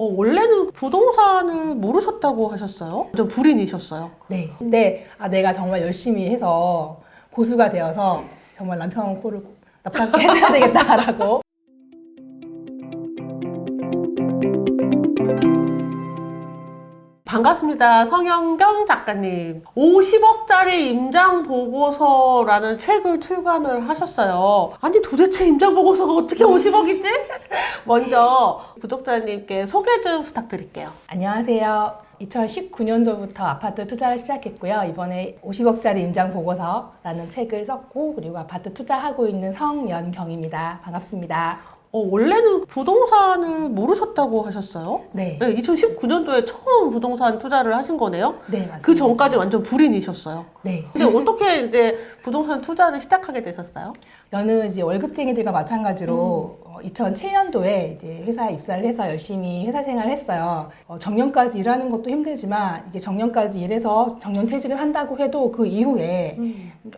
어, 원래는 부동산을 모르셨다고 하셨어요? 좀 불인이셨어요. 네. 근데 아, 내가 정말 열심히 해서 고수가 되어서 정말 남편 코를 납작게 해줘야 되겠다라고. 반갑습니다. 성현경 작가님. 50억짜리 임장 보고서라는 책을 출간을 하셨어요. 아니 도대체 임장 보고서가 어떻게 50억이지? 먼저 구독자님께 소개 좀 부탁드릴게요. 안녕하세요. 2019년도부터 아파트 투자를 시작했고요. 이번에 50억짜리 임장 보고서라는 책을 썼고 그리고 아파트 투자하고 있는 성연경입니다. 반갑습니다. 어, 원래는 부동산을 모르셨다고 하셨어요? 네. 네, 2019년도에 처음 부동산 투자를 하신 거네요. 네, 맞습니다. 그 전까지 완전 불인이셨어요. 네. 근데 어떻게 이제 부동산 투자를 시작하게 되셨어요? 여느 이제 월급쟁이들과 마찬가지로 어, 2007년도에 이제 회사에 입사를 해서 열심히 회사 생활을 했어요. 어, 정년까지 일하는 것도 힘들지만 이게 정년까지 일해서 정년 퇴직을 한다고 해도 그 이후에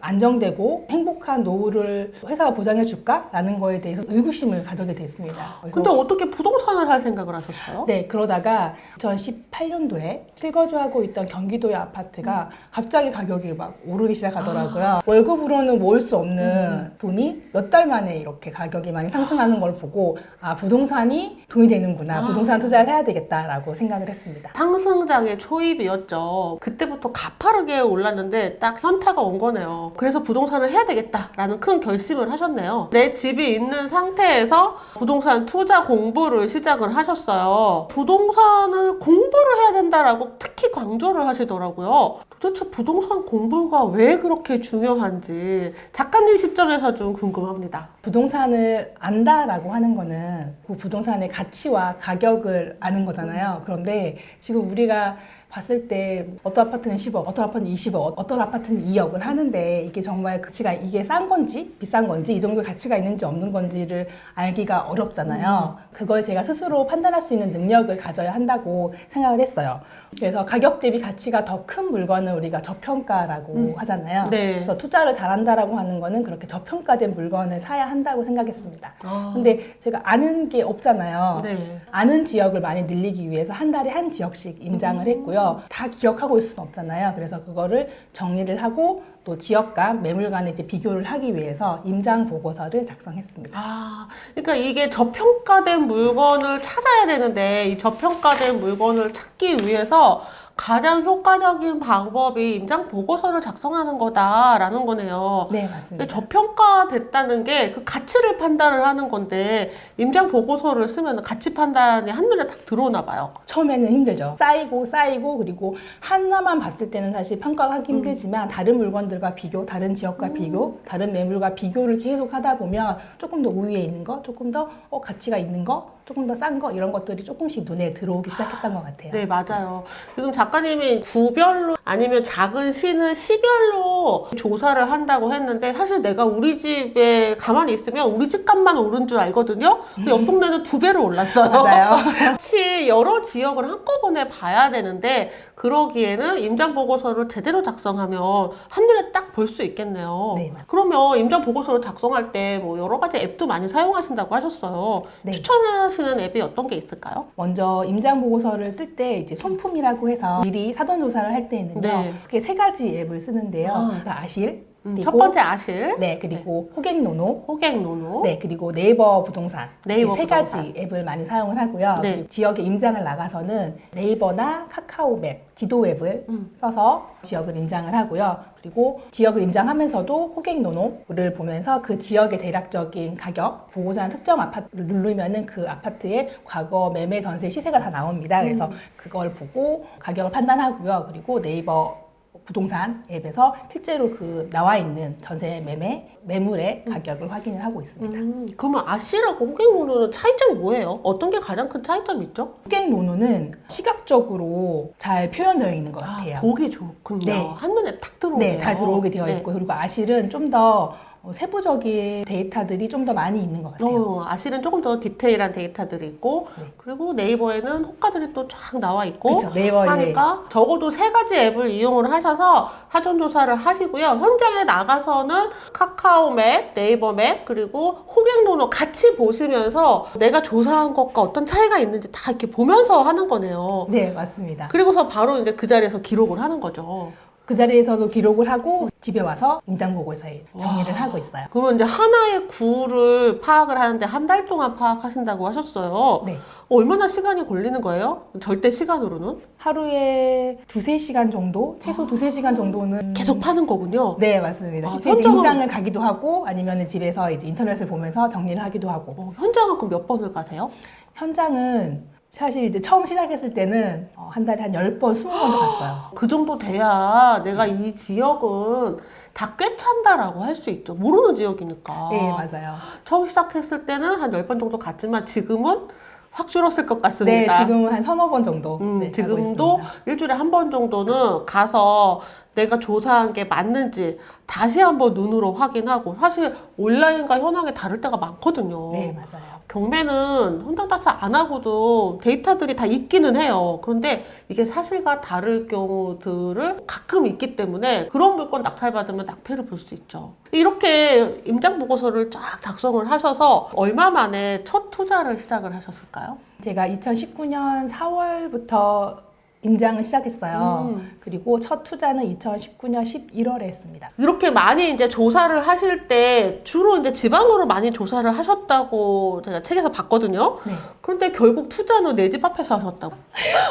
안정되고 행복한 노후를 회사가 보장해 줄까라는 거에 대해서 의구심을 가지게 됐습니다. 그래서 근데 어떻게 부동산을 할 생각을 하셨어요? 네, 그러다가 2018년도에 실거주하고 있던 경기도의 아파트가 갑자기 가격이 막 오르기 시작하더라고요. 월급으로는 모을 수 없는 돈이 몇 달 만에 이렇게 가격이 많이 상승하는 걸 보고 아, 부동산이 돈이 되는구나. 아. 부동산 투자를 해야 되겠다라고 생각을 했습니다. 상승장의 초입이었죠. 그때부터 가파르게 올랐는데 딱 현타가 온 거네요. 그래서 부동산을 해야 되겠다라는 큰 결심을 하셨네요. 내 집이 있는 상태에서 부동산 투자 공부를 시작을 하셨어요. 부동산을 공부를 해야 된다라고 특히 강조를 하시더라고요. 도대체 부동산 공부가 왜 그렇게 중요한지 작가님 시점에서 좀 궁금합니다. 부동산을 안다라고 하는 거는 그 부동산의 가치와 가격을 아는 거잖아요. 그런데 지금 우리가 봤을 때 어떤 아파트는 10억, 어떤 아파트는 20억, 어떤 아파트는 2억을 하는데 이게 정말 가치가 이게 싼 건지 비싼 건지 이 정도 가치가 있는지 없는 건지를 알기가 어렵잖아요. 그걸 제가 스스로 판단할 수 있는 능력을 가져야 한다고 생각을 했어요. 그래서 가격 대비 가치가 더 큰 물건을 우리가 저평가라고 음. 하잖아요. 네. 그래서 투자를 잘한다라고 하는 거는 그렇게 저평가된 물건을 사야 한다고 생각했습니다. 아, 근데 제가 아는 게 없잖아요. 네. 아는 지역을 많이 늘리기 위해서 한 달에 한 지역씩 임장을 했고요. 다 기억하고 있을 수는 없잖아요. 그래서 그거를 정리를 하고 또 지역과 매물 간의 이제 비교를 하기 위해서 임장 보고서를 작성했습니다. 아, 그러니까 이게 저평가된 물건을 찾아야 되는데 이 저평가된 물건을 찾기 위해서 가장 효과적인 방법이 임장 보고서를 작성하는 거다라는 거네요. 네, 맞습니다. 저평가됐다는 게 그 가치를 판단을 하는 건데 임장 보고서를 쓰면 가치 판단이 한눈에 딱 들어오나 봐요. 처음에는 힘들죠. 쌓이고 쌓이고 그리고 하나만 봤을 때는 사실 평가하기 힘들지만 다른 물건들과 비교, 다른 지역과 비교, 다른 매물과 비교를 계속 하다 보면 조금 더 우위에 있는 거, 조금 더 어, 가치가 있는 거, 조금 더 싼 거 이런 것들이 조금씩 눈에 들어오기 시작했던 것 같아요. 네, 맞아요. 지금 작가님이 구별로 아니면 작은 시는 시별로 조사를 한다고 했는데 사실 내가 우리 집에 가만히 있으면 우리 집 값만 오른 줄 알거든요. 근데 옆 동네는 두 배로 올랐어요. 맞아요. 같이 여러 지역을 한꺼번에 봐야 되는데 그러기에는 임장 보고서를 제대로 작성하면 한눈에 딱 볼 수 있겠네요. 네. 그러면 임장 보고서를 작성할 때 뭐 여러 가지 앱도 많이 사용하신다고 하셨어요. 네. 추천하시 는 앱이 어떤 게 있을까요? 먼저 임장 보고서를 쓸 때 이제 손품이라고 해서 미리 사전 조사를 할 때에는요. 네. 그게 세 가지 앱을 쓰는데요. 아. 그래서 아실, 음, 첫 번째 아실, 네, 그리고 호갱노노, 호갱노노, 네, 그리고 네이버 부동산. 네이버 이세 부동산. 가지 앱을 많이 사용을 하고요. 네. 지역에 임장을 나가서는 네이버나 카카오맵, 지도 앱을 음. 써서 지역을 임장을 하고요. 그리고 지역을 임장하면서도 호갱노노를 보면서 그 지역의 대략적인 가격, 보고자 하는 특정 아파트를 누르면은 그 아파트의 과거 매매 전세 시세가 다 나옵니다. 그래서 음. 그걸 보고 가격을 판단하고요. 그리고 네이버 부동산 앱에서 실제로 그 나와 있는 전세 매매 매물의 가격을 확인을 하고 있습니다. 음, 그러면 아실하고 호갱노노는 차이점이 뭐예요? 어떤 게 가장 큰 차이점이 있죠? 호갱 노노는 시각적으로 잘 표현되어 있는 것 같아요. 보기 좋군요. 네. 한눈에 탁 들어오네요. 네, 다 들어오게 되어 네. 있고 그리고 아실은 좀더 어, 세부적인 데이터들이 좀 더 많이 있는 것 같아요. 어, 아실은 조금 더 디테일한 데이터들이 있고 네. 그리고 네이버에는 호가들이 또 쫙 나와 있고. 네이버에 하니까 적어도 세 가지 앱을 이용을 하셔서 사전 조사를 하시고요. 현장에 나가서는 카카오 맵, 네이버 맵 그리고 호갱노노 같이 보시면서 내가 조사한 것과 어떤 차이가 있는지 다 이렇게 보면서 하는 거네요. 네, 맞습니다. 그리고서 바로 이제 그 자리에서 기록을 하는 거죠. 그 자리에서도 기록을 하고 집에 와서 임장 보고서에 정리를 와. 하고 있어요. 그러면 이제 하나의 구를 파악을 하는데 한 달 동안 파악하신다고 하셨어요. 네. 얼마나 시간이 걸리는 거예요? 절대 시간으로는? 하루에 두세 시간 정도, 최소 두세 시간 정도는 계속 파는 거군요. 네, 맞습니다. 아, 실제 이제 현장은- 임장을 가기도 하고 아니면 집에서 이제 인터넷을 보면서 정리를 하기도 하고. 어, 현장은 그럼 몇 번을 가세요? 현장은 사실 이제 처음 시작했을 때는 어, 한 달에 한 10번, 20번도 갔어요. 그 정도 돼야 내가 이 지역은 다 꿰찬다라고 할 수 있죠. 모르는 지역이니까. 네, 맞아요. 처음 시작했을 때는 한 10번 정도 갔지만 지금은 확 줄었을 것 네, 같습니다. 지금은 한 서너 번 정도. 음, 네, 지금도 있습니다. 일주일에 한 번 정도는 가서 내가 조사한 게 맞는지 다시 한번 눈으로 확인하고 사실 온라인과 현황이 다를 때가 많거든요. 네, 맞아요. 경매는 현장 답사 안 하고도 데이터들이 다 있기는 해요. 그런데 이게 사실과 다를 경우들을 가끔 있기 때문에 그런 물건 낙찰받으면 낭패를 볼 수 있죠. 이렇게 임장 보고서를 쫙 작성을 하셔서 얼마 만에 첫 투자를 시작을 하셨을까요? 제가 2019년 4월부터 임장을 시작했어요. 음. 그리고 첫 투자는 2019년 11월에 했습니다. 이렇게 많이 이제 조사를 하실 때 주로 이제 지방으로 많이 조사를 하셨다고 제가 책에서 봤거든요. 네. 그런데 결국 투자는 내 집 앞에서 하셨다고.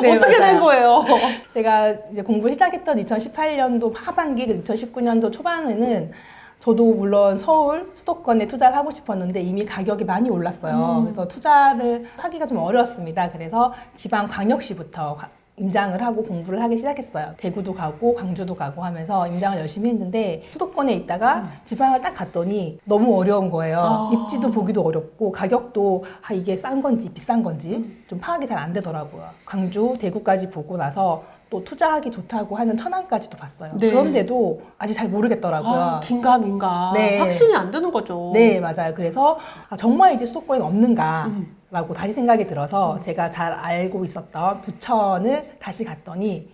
네, 어떻게 맞아요. 된 거예요? 제가 이제 공부를 시작했던 2018년도 하반기, 2019년도 초반에는 저도 물론 서울 수도권에 투자를 하고 싶었는데 이미 가격이 많이 올랐어요. 음. 그래서 투자를 하기가 좀 어려웠습니다. 그래서 지방 광역시부터 가- 임장을 하고 공부를 하기 시작했어요. 대구도 가고 광주도 가고 하면서 임장을 열심히 했는데 수도권에 있다가 지방을 딱 갔더니 너무 어려운 거예요. 음. 아. 입지도 보기도 어렵고 가격도 아, 이게 싼 건지 비싼 건지 음. 좀 파악이 잘 안 되더라고요. 광주, 대구까지 보고 나서 또 투자하기 좋다고 하는 천안까지도 봤어요. 네. 그런데도 아직 잘 모르겠더라고요. 아, 긴가민가. 네. 확신이 안 드는 거죠. 네, 맞아요. 그래서 아, 정말 이제 수도권에 없는가. 음. 라고 다시 생각이 들어서 제가 잘 알고 있었던 부천을 다시 갔더니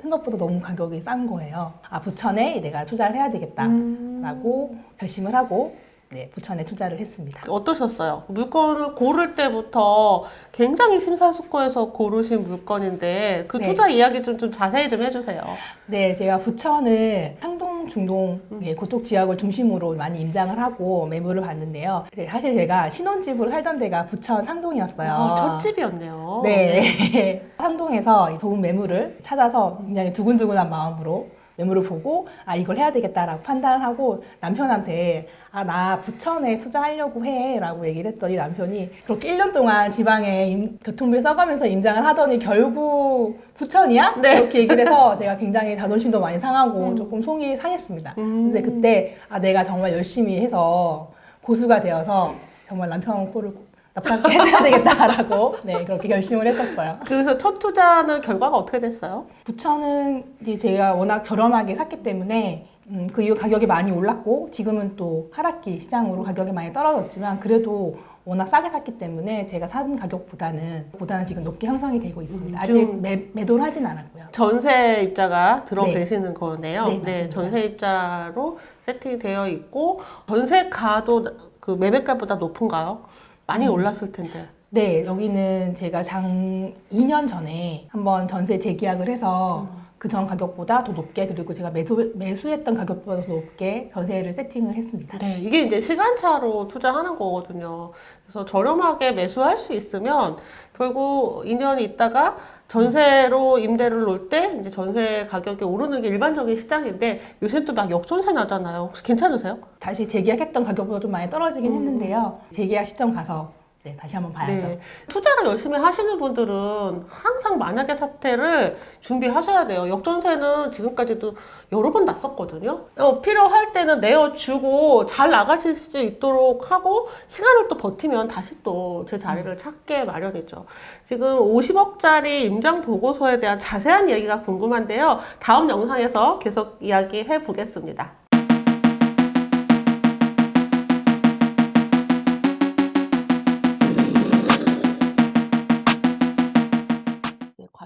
생각보다 너무 가격이 싼 거예요. 아, 부천에 내가 투자를 해야 되겠다. 음. 라고 결심을 하고 네, 부천에 투자를 했습니다. 어떠셨어요? 물건을 고를 때부터 굉장히 심사숙고해서 고르신 물건인데 그 네. 투자 이야기 좀, 좀 자세히 좀 해주세요. 네, 제가 부천을 상동, 중동 예, 그쪽 지역을 중심으로 많이 임장을 하고 매물을 봤는데요. 네, 사실 제가 신혼집으로 살던 데가 부천 상동이었어요. 어, 첫 집이었네요. 네. 상동에서 좋은 매물을 찾아서 굉장히 두근두근한 마음으로 매물을 보고 아 이걸 해야 되겠다라고 판단을 하고 남편한테 아 나 부천에 투자하려고 해라고 얘기를 했더니 남편이 그렇게 1년 동안 지방에 임- 교통비를 써가면서 임장을 하더니 결국 부천이야? 네. 이렇게 얘기를 해서 제가 굉장히 자존심도 많이 상하고 음. 조금 속이 상했습니다. 음. 근데 그때 아 내가 정말 열심히 해서 고수가 되어서 정말 남편 코를 납작게 해줘야 되겠다라고 네 그렇게 결심을 했었어요. 그래서 첫 투자는 결과가 어떻게 됐어요? 부천은 이제 제가 워낙 저렴하게 샀기 때문에 음, 그 이후 가격이 많이 올랐고 지금은 또 하락기 시장으로 가격이 많이 떨어졌지만 그래도 워낙 싸게 샀기 때문에 제가 산 가격보다는 보다는 지금 높게 형성이 되고 있습니다. 음, 아직 지금- 매, 매도를 하진 않았고요. 전세 입자가 들어 네. 계시는 거네요. 네, 맞습니다. 전세 입자로 세팅되어 있고 전세가도 그 매매가보다 높은가요? 많이 음. 올랐을 텐데. 네, 여기는 제가 장 2년 전에 한번 전세 재계약을 해서 그전 가격보다 더 높게 그리고 제가 매수, 매수했던 가격보다 더 높게 전세를 세팅을 했습니다. 네, 이게 이제 시간차로 투자하는 거거든요. 그래서 저렴하게 매수할 수 있으면 결국 2년 있다가 전세로 임대를 놓을 때 이제 전세 가격이 오르는 게 일반적인 시장인데 요새 또 막 역전세 나잖아요. 혹시 괜찮으세요? 다시 재계약했던 가격보다 좀 많이 떨어지긴 음. 했는데요. 재계약 시점 가서 네, 다시 한번 봐야죠. 네. 투자를 열심히 하시는 분들은 항상 만약의 사태를 준비하셔야 돼요. 역전세는 지금까지도 여러 번 났었거든요. 어, 필요할 때는 내어주고 잘 나가실 수 있도록 하고 시간을 또 버티면 다시 또 제 자리를 찾게 마련이죠. 지금 50억짜리 임장 보고서에 대한 자세한 얘기가 궁금한데요. 다음 영상에서 계속 이야기해 보겠습니다.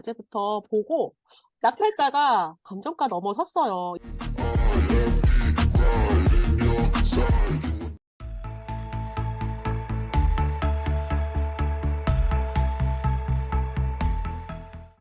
과제부터 보고 낙찰가가 감정가 넘어섰어요.